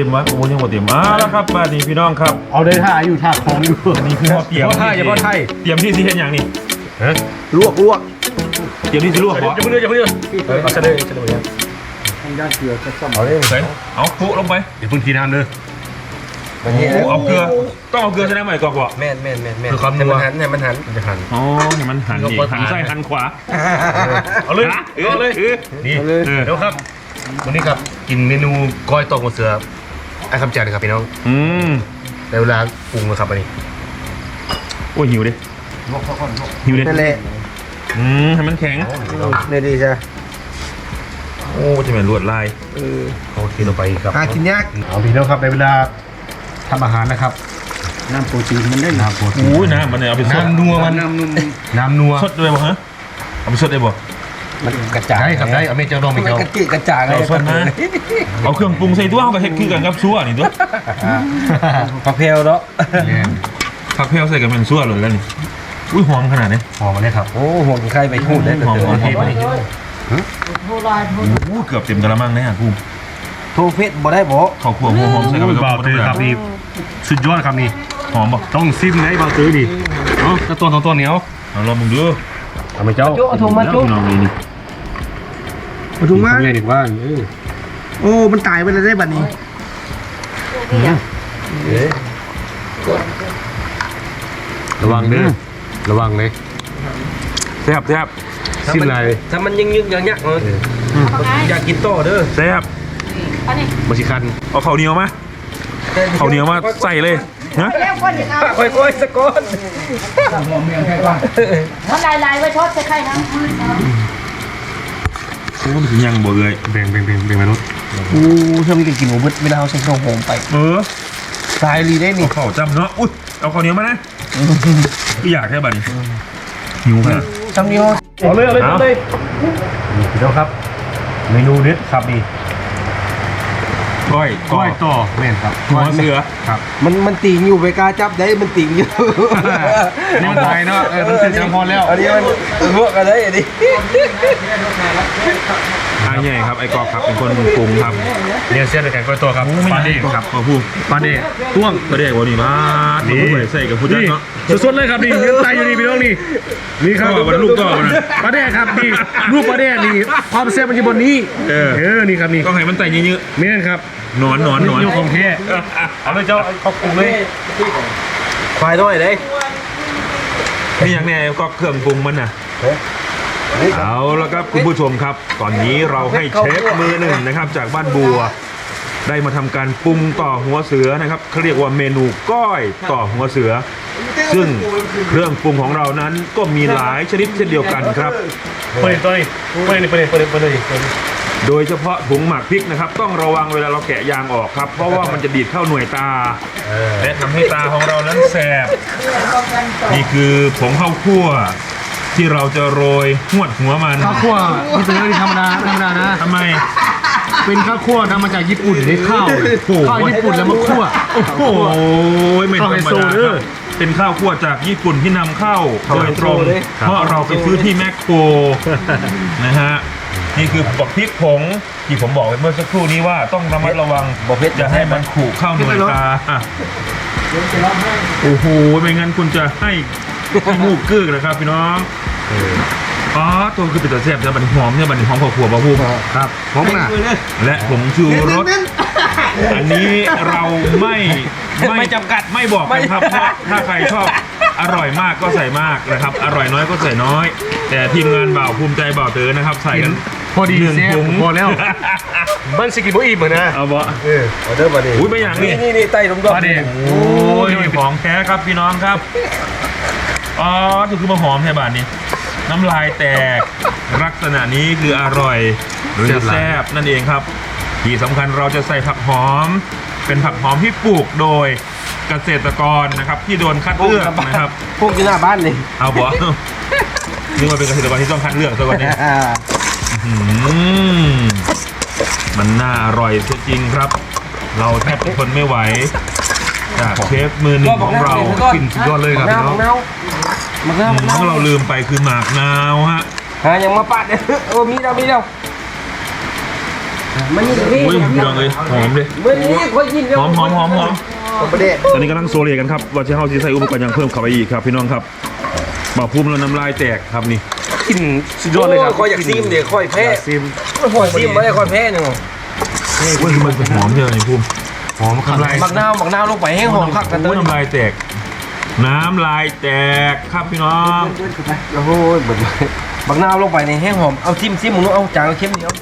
ต็มวะโอ้ยังบ่เต็มมาแล้วครับมานี่พี่น้องครับเอาได้ท่าอยู่ท่าของอยู่นี่คือว่าเตรียมอย่าพ่อไทยอย่าพ่อไทยเตรียมที่สิเฮ็ดหยังนี่ลวกลวกเตรียมที่สิลวกบ่อย่าเพิ่งเดือดอย่าเพิ่งเดือดเอาเฉลยเฉลยเอาเลยใส่เอาปุลงไปอย่าเพิ่งทีน้ำเลยวันนี้โอ้เอาเกลือต้องเอาเกลือใช่ไหมใหม่ก่อนบ่แม่นแม่นแม่นแม่นคือความนัให้วมันหันให้มันหันมันจะหันอ๋อให้มันหันนี่หันซ้ายหันขวาเอาเลยเอาเลยนี่เอาเลยเดี๋ยวครับวันนี้ครับกินเมนูก้อยตอกหัวเสือ ไอ้คำจัดเลยครับพี่น้องอืมในเวลาปรุงนะครับอันนี้โอ้ยหิวดิหิวดินั่นแหละอืมให้มันแข็งนี่ดีใช่โอ้จะเป็นลวดลายเออเอากินลงไปครับหากินยากเอาพี่น้องครับในเวลาทำอาหารนะครับน้ำโปรตีนมันได้น้ำโปรตีนโอ้ยน้ำมันเนี่ยเอาไปสดน้ำนัวมันน้ำนุ่มน้ำนัวสดด้วยบ่ฮะเอาไปสดได้บ่ มันกระจายได้ครับได้เอาเมเจ้าดองเมมันเจ้ากระจิกระจายเลยเอาสดนะเอาเครื่องปรุงใส่ตัวเอาก็เฮ็ดคือกันกับซัวนี่ตัวผักเพลเนาะเนี่ยผักเพลใส่กันเป็นซัวเลยแล้วนี่อุ้ยหอมขนาดนี้ หอมมาเลยครับโอ้ห่วงใครไปพูดได้หอมหอมเทมาดิโอ้เกือบเต็มกระมังเลยอะกูโทรเฟซบ่ได้บ่ ข้าวคั่วหัวหอมใส่กันไปกับบ่าวตื้อครับนี่สุดยอดครับนี่หอมบ่ต้องซิมนะไอ้บ่าวตื้อนี่เนาะตัวตัวตัวเหนียวเอาลองมึงดูเอาไปเจ้า โจ้โทรมาโจ้พี่น้องนี่นี่ มาถูกมั้ยทำไงดีว่าเออโอ้ มันตายไปแล้วได้บัดนี้ระวังเด้อระวังเลยแซ่บแซ่บซิมอะไรถ้ามันยังยึกยังยักเนาะอยากกินต่อเด้อแซ่บมาชิคันเอาข้าวเหนียวมาข้าวเหนียวมาใส่เลยฮะค่อยๆสะก้อน มันลายลายๆไว้ทอดใส่ไข่นะ โอ้มันถึงยังบ่เลยแบ่งแบ่งแบ่งแบ่งมนุษย์โอ้ถ้ามีกินหมูบึดเวลาเอาใส่ข้าวหอมไปเออตายลีได้นี่ข้าวจำเนาะอุ้ยเอาข้าวเหนียวมานะก็อยากแค่บัดนี้หิวขนาดจำนี้ว่าเอาเลยเอาเลยเอาเอาเลยนี่พี่น้องครับ เมนูเด็ดครับนี่ก้อยก้อยต่อแม่นครับหัวเสือ ครับมันมันติงอยู่ไปกล้าจับได้มันติงอยู่นี่มันไทยเนาะเออมันเป็นจังพรแล้วอันนี้มันลวกกันได้อันนี้อาใหญ่ครับไอ้กอกครับเป็นคนปรุงครับเนี่ยเส้นในแกงก้อยต่อครับปลาเด้งครับมาพูดปลาเด้งต้วงก็ได้บ่นี่มานี่นี่ใส่กับผู้จัดนี่เนาะสดๆเลยครับนี่เนื้อไตอยู่นี่พี่น้องนี่นี่ครับก็วันลูกก็วันนั้นปลาเด้งครับนี่รูปปลาเด้งนี่ความแซ่บมันอยู่บนนี้เออเออนี่ครับนี่ก็ให้มันไต่เยอะแม่นครับๆ หนอนหนอนหนอนนี่ของแท้เอาเลยเจ้าเอาปรุงเลยควายด้วยเลยนี่อย่างแน่ก็เครื่องปรุงมันน่ะเอาแล้วครับคุณผู้ชมครับ ตอนนี้เราให้เชฟมือหนึ่งนะครับ จากบ้านบัว ได้มาทำการปรุงต่อหัวเสือนะครับเขาเรียกว่าเมนูก้อยต่อหัวเสือ ซึ่งเครื่องปรุงของเรานั้นก็มีหลายชนิดเช่นเดียวกันครับเปิดตัวนี้เปิดนี่เปิดนี่เปิดนี่เปิดนี่เปิดนี่ โดยเฉพาะถุงหมักพริกนะครับ ต้องระวังเวลาเราแกะยางออกครับ เพราะว่ามันจะดีดเข้าหน่วยตา และทำให้ตาของเรานั้นแสบ นี่คือผงข้าวคั่ว ที่เราจะโรยหวดหัวมันข้าวคั่วนี่เป็นเรื่องธรรมดาธรรมดานะทำไม เป็นข้าวคั่วนำมาจากญี่ปุ่นนี่ข้าวโอ้โหข้าวญี่ปุ่นแล้วมาคั่วโอ้โหไม่ธรรมข้าวไฮโซดาเด้คอรับเป็นข้าวคั่วจากญี่ปุ่นที่นำเข้าโดยตรง เพราะเราไปซื้อที่แมคโครนะฮะ นี่คือบอกพริกผงที่ผมบอกไปเมื่อสักครู่นี้ว่าต้องระมัดระวังบอกเพชรจะให้มันขู่เข้าหน่วยตาอะโอ้โหไม่งั้นคุณจะให้ขี้มูกกึกนะครับพี่น้องอ๋อตัวคือเป็นตัวแซ่บเนี่ยมันหอมเนี่ยมันหอมข้าวคั่วบะพูครับพร้อมนะและผงชูรสอันนี้เราไม่ไม่จำกัดไม่บอกกันครับว่าถ้าใครชอบ อร่อยมากก็ใส่มากนะครับ อร่อยน้อยก็ใส่น้อย แต่ทีมงานบ่าวภูมิใจบ่าวเต๋อนะครับ ใส่กันพอดีหนึ่งแซ่บถุงพอแล้ว มันสกิบอิ่มเหมือนนะเอาบ่เออออเดอร์มาดิอุ้ยไปอย่างนี้นี่นี่ไต่ลงดอกปลาเด้งโอ้ยของแท้ครับพี่น้องครับอ๋อนี่คือมาหอมแค่บาทนี้น้ำลายแตกลักษณะนี้คืออร่อยหรือจะแซ่บนั่นเองครับ ที่สำคัญเราจะใส่ผักหอม เป็นผักหอมที่ปลูกโดย เกษตรกรนะครับ ที่โดนคัดเลือกนะครับ พวกอยู่หน้าบ้านนี่เอาบ่นึกว่าเป็นเกษตรกรที่ต้องคัดเลือกซะก่อนเนี่ยอื้อหือมันน่าอร่อยจริงครับ เราแทบจะทนไม่ไหวจากเชฟมือหนึ่งของเรากลิ่นสุดยอดเลยครับมัพี่กน้องนาวมักนาวมักนาวของเราลืมไปคือหมากนาวฮะหายังมาปาดเนี่ยโอ้มีแล้วมีแล้วมันนี่โอ้ยพี่น้องเอ้ยหอมเลยมันนี่ค่อยยินหอมหอมหอมหอม ประเด็ตอนนี้กำลังโซเลกันครับว่าจะเข้าที่ใส่อุปกรณ์ยังเพิ่มเข้าไปอีกครับ พี่น้องครับบ่าวพุ่มแล้วน้ำลายแตกครับนี่กินสุดยอดเลยครับค่อยอยากซิมเดี๋ยวค่อยแพ้ซิมค่อยซิมไม่ได้ค่อยแพ้หนึ่งเว้ยมันหอมใช่ไหมพุ่มหอมครับมักนาวมักนาวลงไปให้หอมคักกันโอ้เต้ยยน้ำลายแตก น้ำลายแตกครับพี่น้องโอ้โหเบิดเลยมักนาวลงไปในแห้งหอมเอาซิมซิมมึงเอาจางเข้มเดียว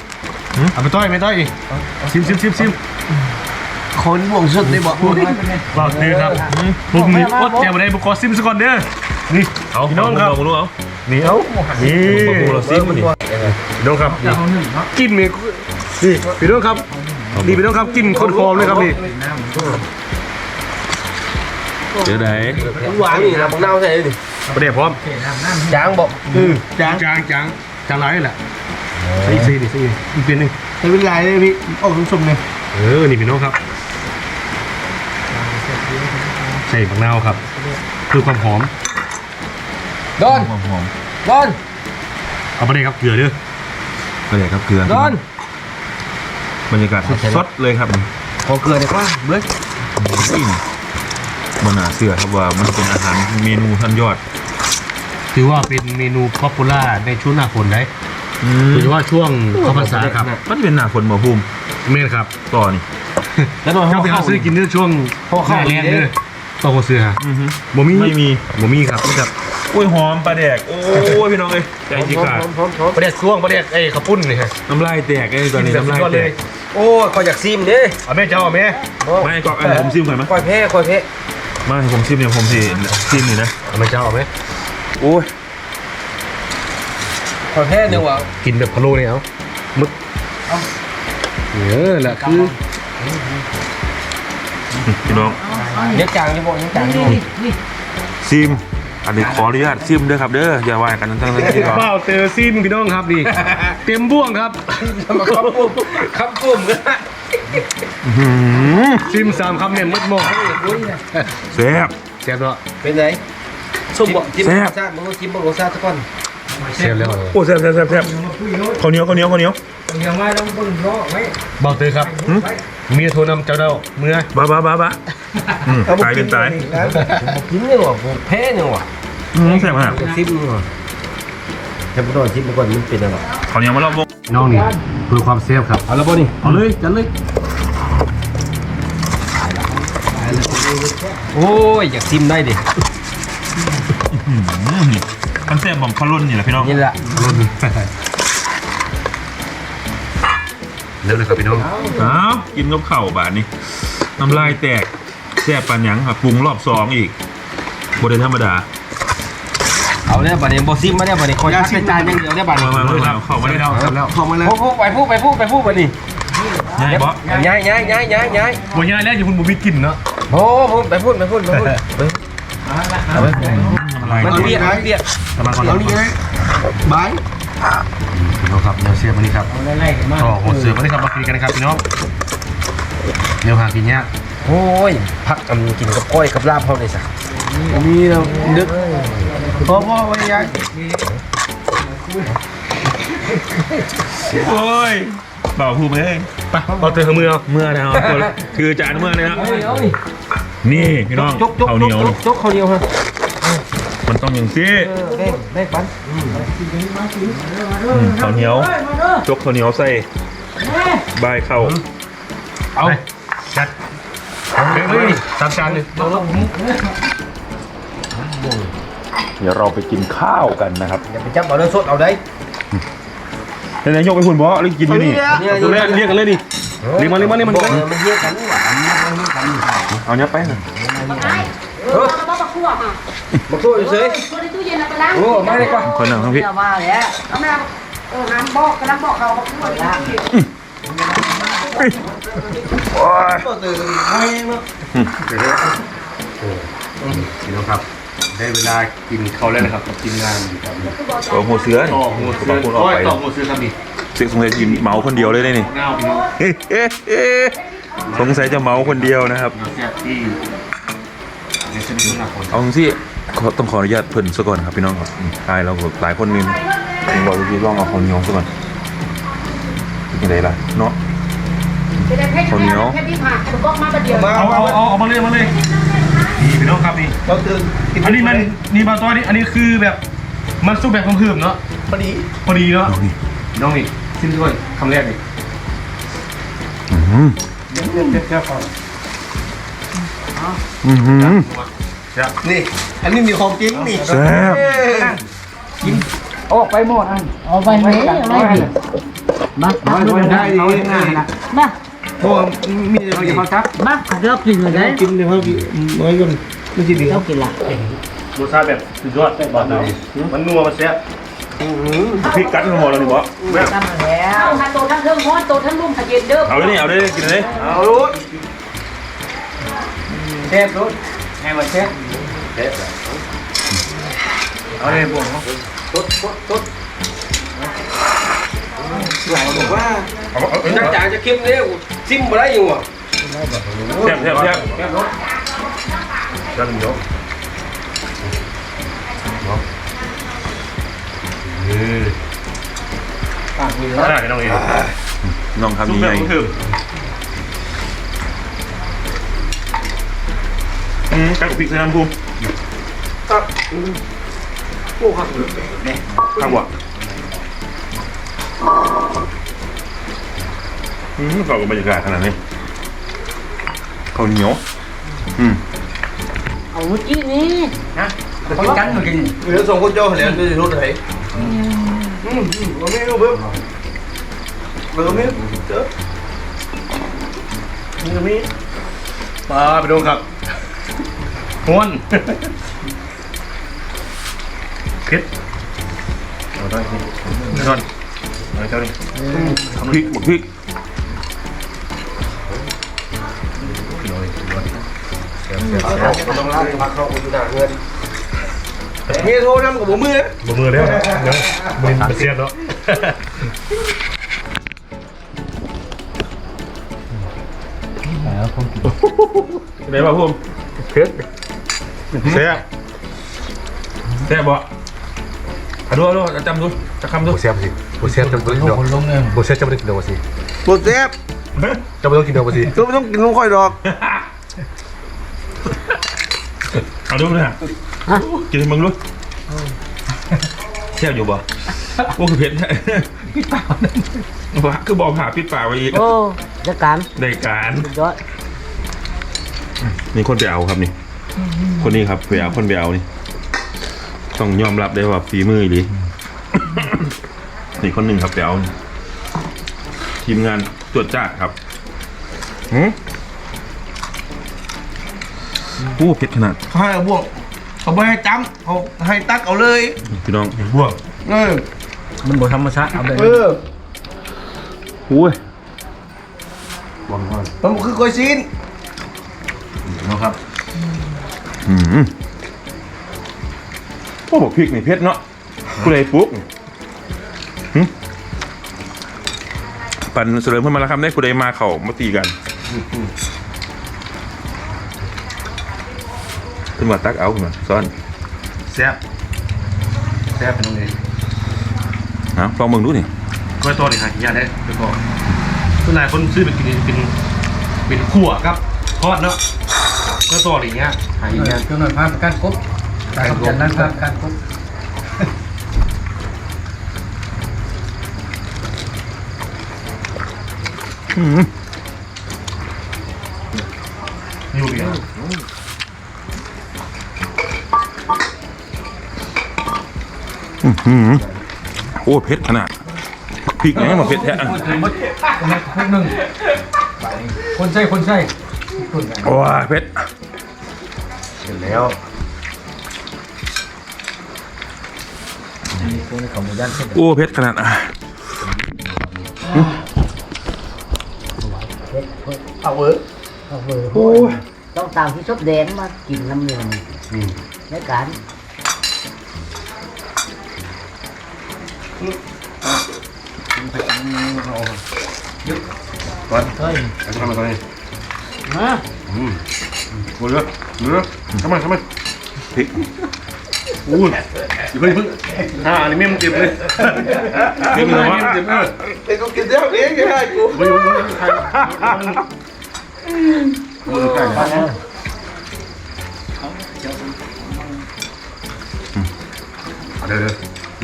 เอาไปต้อยไม่ต้อยอีกซิมซิมซิมซิม คนบ่วงสุดได้บอกบอกเลยครับผมนี่อดแจวมาได้บุกขอซิมซะก่อนเด้อนี่เอาพี่น้องครับลองดูเอานี่เอานี่บ่าวพุ่มเราซิมมันนี่พี่น้องครับนี่กินนี่นี่พี่น้องครับนี่พี่น้องครับกินคนหอมเลยครับนี่เจอไหนหวานนี่นะมักนาวใส่ดิประเดี๋ยวพร้อมจางบอกอือจางจางจางจางไรแหละซีซีดิซีอีกเป็นหนึ่งใช้เวลาเลยพี่ออกสุ่มๆเลยเออ นี่พี่น้องครับ ใส่บักนาวครับ คือความหอมดอนหอมหอมดอนเอาไปเลยครับเกลือเด้อก็เลยครับเกลือดอนบรรยากาศสดๆเลยครับขอเกลือดีกว่าเบิ้ลอิ่มมันน่าเชื่อครับว่ามันเป็นอาหารเมนูท่านยอด ถือว่าเป็นเมนูป๊อปปูล่าในช่วงหน้าฝนได้อืโดยเฉพาะช่วงเข้าพรรษาครับ มันเป็นหน้าฝนบ่พุ่มเมนครับต่อนี่แล้วดอนเจ้าไปหาซื้อกินในช่วงพอหเข้าน้าแรงเด้อ ต้องมาซื้อฮะอือฮึบ่มีไม่มีบ่มีครับนี่ครับอุ้ยหอมปลาแดกโอ้ยพี่น้องเอ้ยใจจีขาดพร้อมพร้อมประเด็ดช่วงประเด็ดไอ้ข้าวปุ้นนี่ฮะน้ำลายแตกไอ้ตอนนี้น้ำลายกิแบบสุดยอดแตเลยกโอ้ยขออยากซิมเด้เอาแม่เจ้าเอาแม่ไม่ก็อันผมซิมก่อนไหมค่อยแพ้ค่อยแพ้ไม่ผมซิมเนี่ยผมสิซิมนี่นะเอาแม่เจ้าเอาแม่โอ้ยค่อยแพ้เดี๋ยวว่ากินแบบพะโล้เนี่ยเอามึกเออแหละคือ พี่น้องเนี้ยจางจะบอกเนี้ยจางอยู่ซิม อันนี้ขออนุญาตซิมเด้อครับเด้ออย่าว่ากันทั้งทั้งที่ก่อนเปล่าเตอซิมพี่น้องครับนี่เต็มบ่วงครับมาครับปุ่มครับปุ่มก็อื้อหือซิมสามคำเนี่ยมดหมดแซ่บเสียบแล้วเป็นไงส้มบ่จิ้มแซ่รบสชาติมึงก็จิ้มรสชาติทุกคนเสียบแล้วโอ้แซ่บแซ่บแซ่บแซ่บข้าวเหนียวข้าวเหนียวข้าวเหนียว ยังไม่ต้องบึ้งรอไว้เบาเตอครับหืมมีโทรนำเจ้าเด้าเมื่อบ้าบ้าบ้าบ้าอืมตายเป็นตายกินเนี่ยว่ะแพ้เนี่ยว่ะอืมแซ่บมากซิมว่ะแต่พอตอนซิมก่อนมันเป็นอะไรข้าวเหนียวมาลองวงน้องนี่เพื่อความเซฟครับเอาแล้วป่ะนี่เอาเลยจัดเลยโอ้ยอยากซิมได้ดิอืมนี่มันแซ่บของข้าวรุ่นนี่แหละพี่น้องนี่แหละรุ่น เร็วเลยครับพี่น้องอ้าวกินกับข้าวบาทนี้น้ำลายแตกแซ่บปันหยังครับปรุงรอบสองอีกบไดธรรมดาเอาเนี่ยบัดนี้บอซิมมาเนี่ยบัดนี้คอยทักในจานอย่างเดียวเนี่ยบัดนี้มามามามาเข้ามาได้แล้วครับแล้วเข้ามาเลยพูดพูดไปพูดไปพูดไปพูดไปนี่ง่ายบอสย้ายย้ายย้ายย้ายย้ายวันนี้แล้วอยู่คุณบุมีกลิ่นเนาะโอ้พูดไปพูดไปพูดไปพูดอะไรมันเปียกมันเปียกประมาณก่อนเอานี่ไงบาย พี่น้องครับเดี๋ยวเสียบมานี่ครับต่อหัวเสือมานี่ครับมาคุยกันนะครับพี่น้องเดี๋ยวหากินยากโอ้ยพักอันกินกับก้อยกับลาบเขาเลยสักอันนี้เราดึกพอพอไว้ยายโอ้ยเปล่าพูดไหมไปเอาเตอมือเอาเมื่อนะคือจานเมื่อเลยนะเอานี่นี่พี่น้องจกจกข้าวเหนียวนี่จกข้าวเหนียวฮะ มันต้องอย่างซี่เออได้ได้ปันอืมข้าวเหนียวจกข้าวเหนียวใส่ใบายเข้าเอาจัดเฮ้ยสามจานเลยเดี๋ยวเราไปกินข้าวกันนะครับอย่าไปจับเอาเนื้อสดเอาได้นายยกไปคุณบอสหรือกินอยู่นี่เนี่ยเรียกเรียกกันเลยดิเรียกมาเรียกมาเรียกมาบอกมันเรียกกันว่ะเอาเนี้ยไปนะเออเอามาคั่วมา บอกตัวอยู่เฉยตัวในตู้เย็นเอาไปล้างโอ้ไม่ได้กว่าคนหนึ่งทั้งพี่เดี๋ยวมาแล้วเอามาเออน้ำบอกกำลังบอกเขามาคั่วอยู่ที่โอ้ยพี่น้องครับ ได้เวลากินเขาแล้วนะครับกินงานครับโอ้โหเสือนี่ต่อหัวเสืบาองคนออกไปต่อหัวเสือครับดิเสือสงสัยจะเมาคนเดียวเลยได้นี่เงาพี่น้องเอ๊ะเอ๊ะเอ๊ะสงสัยจะเมาคนเดียวนะครับเราแซ่บที่ในเส้ นทางหน้าฝนเอาที่ต้องขออนุญาตเพิ่นซะก่อนครับพี่น้องครับตายเราหลายคนนึงผมบอกว่าพี่ลองเอาข้าวเหนียวซะก่อนเป็นยังไงล่ะเนาะจะได้เพชรข้าวเหนียวเพชรที่ผ่านกระบอกมาประเดี๋ยวเอาเอาเอาเอามาเลยมาเลยนี่พี่น้องครับนี่เราตื่นอันนี้มันนี่บางตัวนี่อันนี้คือแบบมันสู้แบบเพิ่มๆเนาะพอดีพอดีเนาะน้องนี่ซิมด้วยคำแรกนี่อืมเดี๋ยวเดี๋ยวเดี๋ยวเดี๋ยวก่อนอือหือ นี่ อันนี้มีของจริงนี่แซ่บเอ้ยออกไปหมดอันเอาไปไหนเอาไปดิมามาดูได้ดิมาเพราะว่ามีอะไรเขาทักมาเดี๋ยวกินเลยได้กินเดี๋ยวเขากินน้อยกันไม่ใช่ดีคเดี๋ยรัวบกินละรสชาติแบบสุดยอดได้บอกเรามันนัวมันแซ่บพริกกัดทั้งหมดแล้วนี่บ่ทำมาแล้วเอาค่ะโตทั้งเครื่องฮ้อนโตทั้งลุ่มขยินเด้อเอาเลยนี่เอาเลยกินเลยเอาลูกเทปลูกให้มาเทปเอาเลยบวกเนาะตุ๊ดตุ๊ดตุ๊ดหลายบอกว่าเอาเอาเอาจักจ่าจะเข้มเนี่ยซิมมาได้อยู่อะแซ่บแซ่บแซ่บแค่รถแล้วมัน เดี๋ยวเออปากมีน่าแล้วจะน้องเองน้องทำซุปยังแบไงบเพิ่มอืมกัดกับพริกใส่น้ำภูมิครับโอ้ครับเนี่ยข้างบ่อืมเข้ากับบรรยากาศขนาดนี้ข้าวเหนียวอืมเอาเมื่อกี้นี้คนกันมากินเหลือสองคนโจ้เหลือคือรถไหนอืมเราไม่รู้เพิ่มเราไม่เจอนี่ก็มีมาไปดูครับ ม้วนเผ็ดเอาได้นี่นอนเอาเจ้านี่พริกบักพริกขึ้นเลยขึ้นเลยแซ่บแซ่บแซ่บต้องลากมาเข้าอุตสาหเงินมีโทรนำกับผมมือนะบมือแล้วนะเดี๋ยวมือมันเสียดแล้วไหนบ่ภูมิเผ็ด แซ่บแซ่บบ่เอาดูเอาดูจำดูจะคำดูโบเสียบสิโบเสียบจำเป็นดอกโบเสียบจำเป็นกินดอกสิปวดแซ่บจำเป็นต้องกินดอกสิตัวไม่ต้องกินน้ำค่อยดอกเอาดูนะกินให้มึงดูแซ่บอยู่บ่โอ้คือเผ็ดปิดปากว่าคือบอกหาปิดปากไว้อีกโอ้จัดการในการสุดยอดนี่คนไปเอาครับนี่ คนนี้ครับไปเอาคนไปเอานี่ต้องยอมรับได้ว่าฝีมือดีนี่คนหนึ่งครับไปเอานี่ทีมงานตรวจจ้าครับหืมโอ้เผ็ดขนาดเขาให้เอาบวกเขาไม่ให้จำเขาให้ตักเอาเลยพี่น้องบวกเออมันบธรรมชาติเอาเลยเออโอ้ยมันคือกล้วยซีนนะครับ อืมโอ้บอกพริกนี่เผ็ดเนาะกูเลยปุ๊กหึปันเสริมขึ้นมาแล้วครับได้กูได้มาเข่ามาตีกันขึ้นมาตักเอาขึ้นมาซ้อนแซ่บแซ่บเป็นตรงนี้นะลองมึงดูนี่กล้วยตัวนี้หากินยากได้กล้วยตัวส่วนหลายคนซื้อไปกินเป็นเป็นขั่วครับทอดเนาะ กล้วยตัวอะไรเงี้ยหากินยากจนหน่อยพาการครบการจัดนั้นพาการครบอืมอยู่เดียวอื้อหือโอ้เผ็ดขนาดพริกยังไงมาเผ็ดแท้อะคนหนึ่งคนใช่คนใช่โอ้ยเผ็ด เสร็จแล้วคนของหมู่บ้านเช่นโอ้เผ็ดขนาดอะเอาเออโอ้ยต้องตามที่ชอบแดงมากินน้ำเงินในการก่อนเฮ้ยเอาทำมาตอนนี้มาอืม หมดเลยเหลือทำไมทำไมพริกอู้ยอย่าเพิ่งอย่าเพิ่งอ่าอันนี้ไม่มันเจ็บเลยเจ็บเลยมันเจ็บเลยไอ้กูกินเดี๋ยวเองยังไงกูเฮ้ยมันใครมือใกล้แล้วเดี๋ยวเดี๋ยว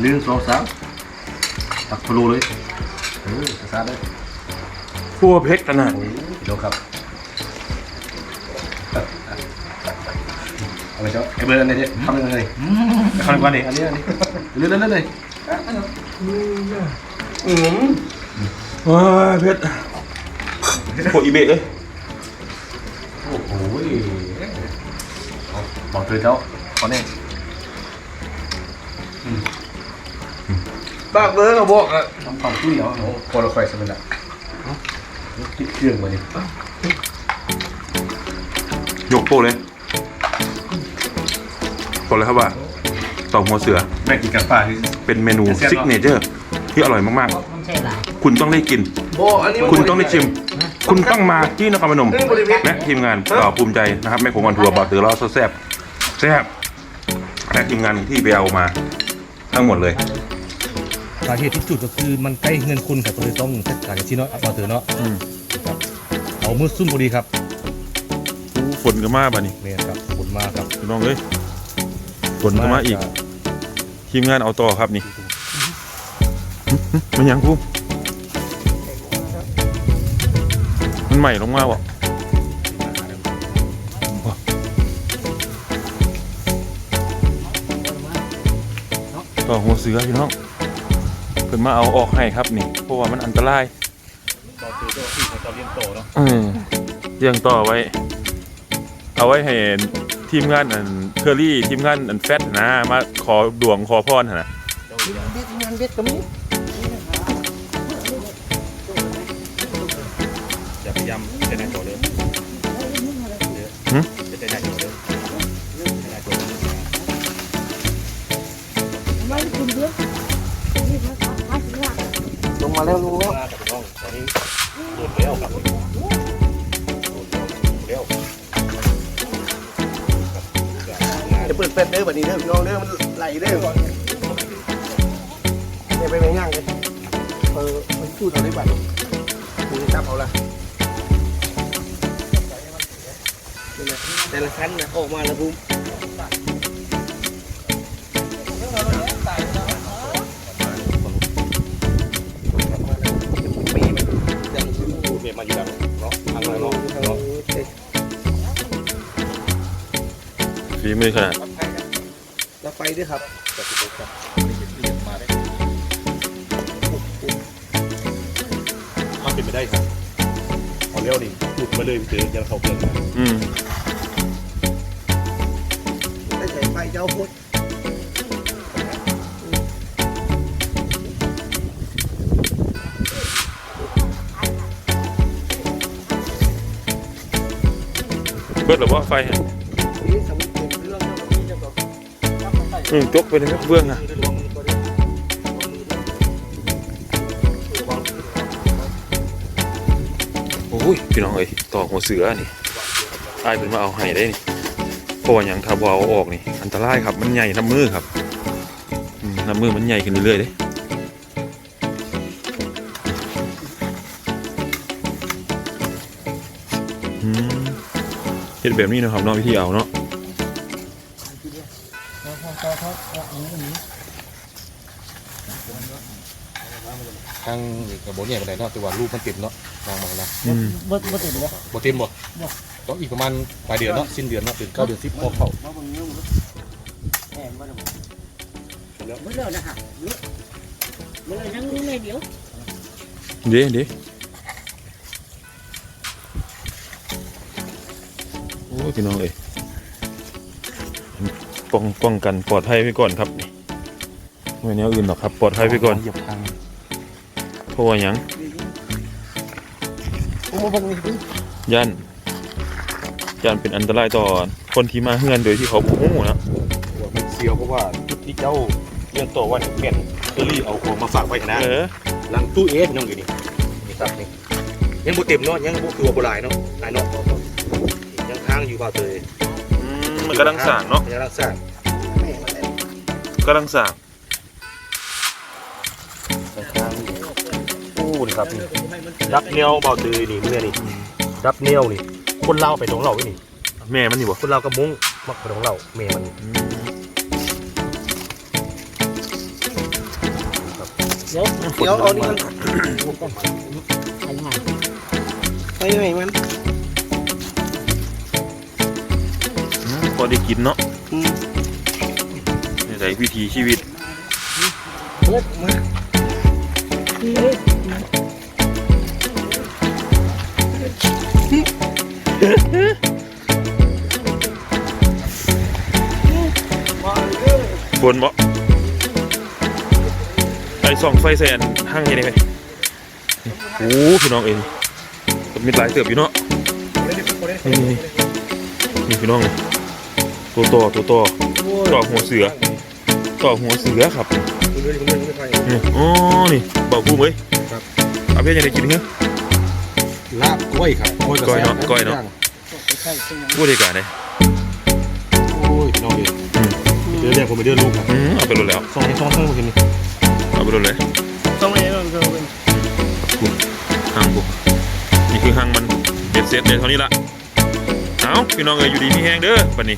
หนึ่งสองสามตักพะโล้เลยเออซาเลยพัวเพชรขนาดเดี๋ยวครับ เอาไปเจ้าไอ้เบอร์อันนี้ทำยังไงทำก่อนดิอันนี้อันนี้เรื่อยๆเลยอืมว้าเพชรโคอีเบะเลยโอ้โหบอกเธอเจ้าขอเนี่ยปากเบอร์กับบอกอะทำความตุ้ยเอาโอ้พอเราไฟสมัยละติดเครื่องมาดิยกโปเลยบ อกเลยครับว่าต่อหัวเสือแม่กินกับป้าที่ เป็นเมนูเสียบซิกเนเจอร์ที่อร่อยมากมันใช่หลายๆคุณต้องได้กินบอกอันนี้คุณต้องได้ชิม คุณต้องมาที่นครพนมและทีมงานเราภูมิใจนะครับแม่ผมวันทัวร์บอสเตอร์เราแซ่บแซ่บและทีมงานที่ไปเอามา ทั้งหมดเลย สาเหตุที่จุดก็คือมันใกล้เงินคุณครับก็เลยต้องจัดการกับที่เนาะเอาเถอะเนาะอืม ครับเอามือซุ่มพอดีครับอู้ฝนก็มาบ่ะนี่เนี่ยครับขอบคุณมากครับพี่น้องเอ้ยฝ นก็มาอีก ทีมงานเอาต่อครับนี่หึหึมันยังกูมันใหม่ลงมาวะต่อหัวเสือพี่น้องเพิ่นมาเอาออกให้ครับนี่ เพราะว่ามันอันตรายต่อคือตัวที่เขาเรียนโตเนาะอืมเรียงต่อไว้ เอาไว้ให้ ทีมงานอันเคอรี่ทีมงานอันแฟตนะมาขอดวงขอพรหั่นนะเบ็ดงานเบ็ดก็มีอย่าพยายามเต้นในโตเลยหึจะเต้นในโตเลยเต้นในโตเลยไม่คุณเยอะนี่นะครับมาสิละลงมาแล้วลงแล้ว จะเปิดเป็ดเด้อแบบนี้เด้อพี่น้องเด้อมันไหลเด้อเนี่ยไปไม่ย่างเลยเออมันพูดเอาได้บัตรคุณจับเอาละแต่ละชั้นนะออกมาแล้วบุ้ม ฝีมือขนาดแล้วไฟด้วยครับจะติดกับเรียกมาได้มันเป็นไปได้ครับเอาเร็วดิหลุดมาเลยเจอยันเขาเกินอืมได้ใส่ไฟเจ้าพุทธเบิดหรือว่าไฟฮะ อืมจกไปเลยครับเบื้องอะโอ้ยพี่น้องเอ้ยต่อหัวเสือนี่อายเป็นมาเอาให้ได้นี่เพราะว่าอย่างถ้าบ่เอาออกนี่ อันตรายครับมันใหญ่น้ำมือครับน้ำมือมันใหญ่ขึ้นเรื่อยๆเด้อืมเฮ็ดแบบนี้นะครับเนาะวิธีเอาเนาะางกระบอกเนี่ยก็ได้เนาะแต่ว่ารูปมันเต็มเนาะทางมันนะอืมเบ็ดเบ็ดเต็มเลยบ่เต็มบ่ ต้องอีกประมาณปลายเดือนเนาะสิ้นเดือนเนาะเดือนเก้าเดือนสิบพอเข้าไม่เลิกนะคะไม่เลิกนั่งรู้เลยเดี๋ยวเดี๋ยวเดี๋ยวโอ้ยพี่น้องเอ้ยป้องป้องกันปลอดภัยไว้ก่อนครับนี่ไม่แนวอื่นหรอกครับ ปลอดภัยไว้ก่อนเหยียบทาง เพราะว่าหยังผมมาพังนี่ย่านย่านเป็นอันตรายต่อคนที่มาเฮือนโดยที่เขาบ่ฮู้นะมันเสียวเพราะว่าจุดที่เจ้าเลี้ยงโตว่าเนี่ยแก่นเคอรี่เอาของมาฝากไว้นะเออหลังตู้เอฟน้องอยู่นี่นี่ครับนี่ยังบ่เต็มเนาะยังบ่คือว่าบ่หลายเนาะหลายเนาะยังทางอยู่เปล่าเตยอืมมันกำลังสร้างเนาะยังรักษาแม่มาแล้วกำลังสั่ง ครับนี่ดับเนียวเบาตือนี่เมื่อนี่ดับเนียวนี่คนเล่าไปตรงเราไว้นี่แม่มันนี่บ่คนเล่ากับมุ้งมักไปตรงเราเมย์มันเดี๋ยวเดี๋ยวเอานี่มันไอ้ใหม่ไปไหนมันอืมพอได้กินเนาะนี่ใส่วิถีชีวิตเบิดมาเฮ้ยฝนบ่ไอ้ส่องไฟแสนห้างยังไงไหมโอ้พี่น้องเองมีหลายเติบอยู่เนาะนี่นี่นี่พี่น้องนี่ตัวต่อตัวต่อต่อหัวเสือต่อหัวเสือครับนี่อ๋อนี่เบาผู้เว้ยเอาเพี้ยนยังไงกินเหรอ ลาบก้อยครับก้อยก้อยเนาะก้อยเนาะ พูดดีกว่าเลยโอ้ยพี่น้องเองเดี๋ยวเรียกผมไปเดือนลูกครับอืมเอาไปรถแล้วสองสองเท่าไหร่กินนี่เอาไปรถเลยต้องเลยต้องเลยหางกูนี่คือหางมันเด็ดเสร็จเด็ดเท่านี้ละเอาพี่น้องเอ้ยอยู่ดีมีแห้งเด้อวันนี้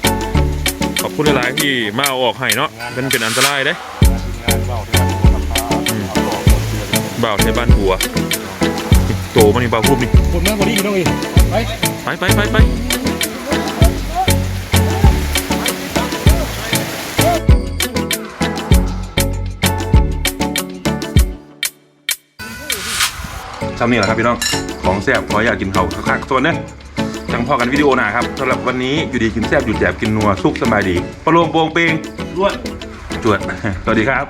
ขอบคุณหลายๆที่มาเอาออกให้เนาะเป็นเป็นอันตรายเด้งานเบาที่วันนี้ครับอืมบ่าวใช้บ้านบัวนี่โตมานี่บ่าวพูดนี่คนมากกว่านี้พี่น้องเองไปไปไปไปไปทำนี่แหละครับพี่น้อง ของแซ่บขออยากกินเขาคักๆส่วนเนี้ยจังพอกันวิดีโอหนาครับสำหรับวันนี้อยู่ดีกินแซ่บอยู่แจบกินนัวสุขสบายดีประโลมโปรงเปงรวดจวด สวัสดีครับ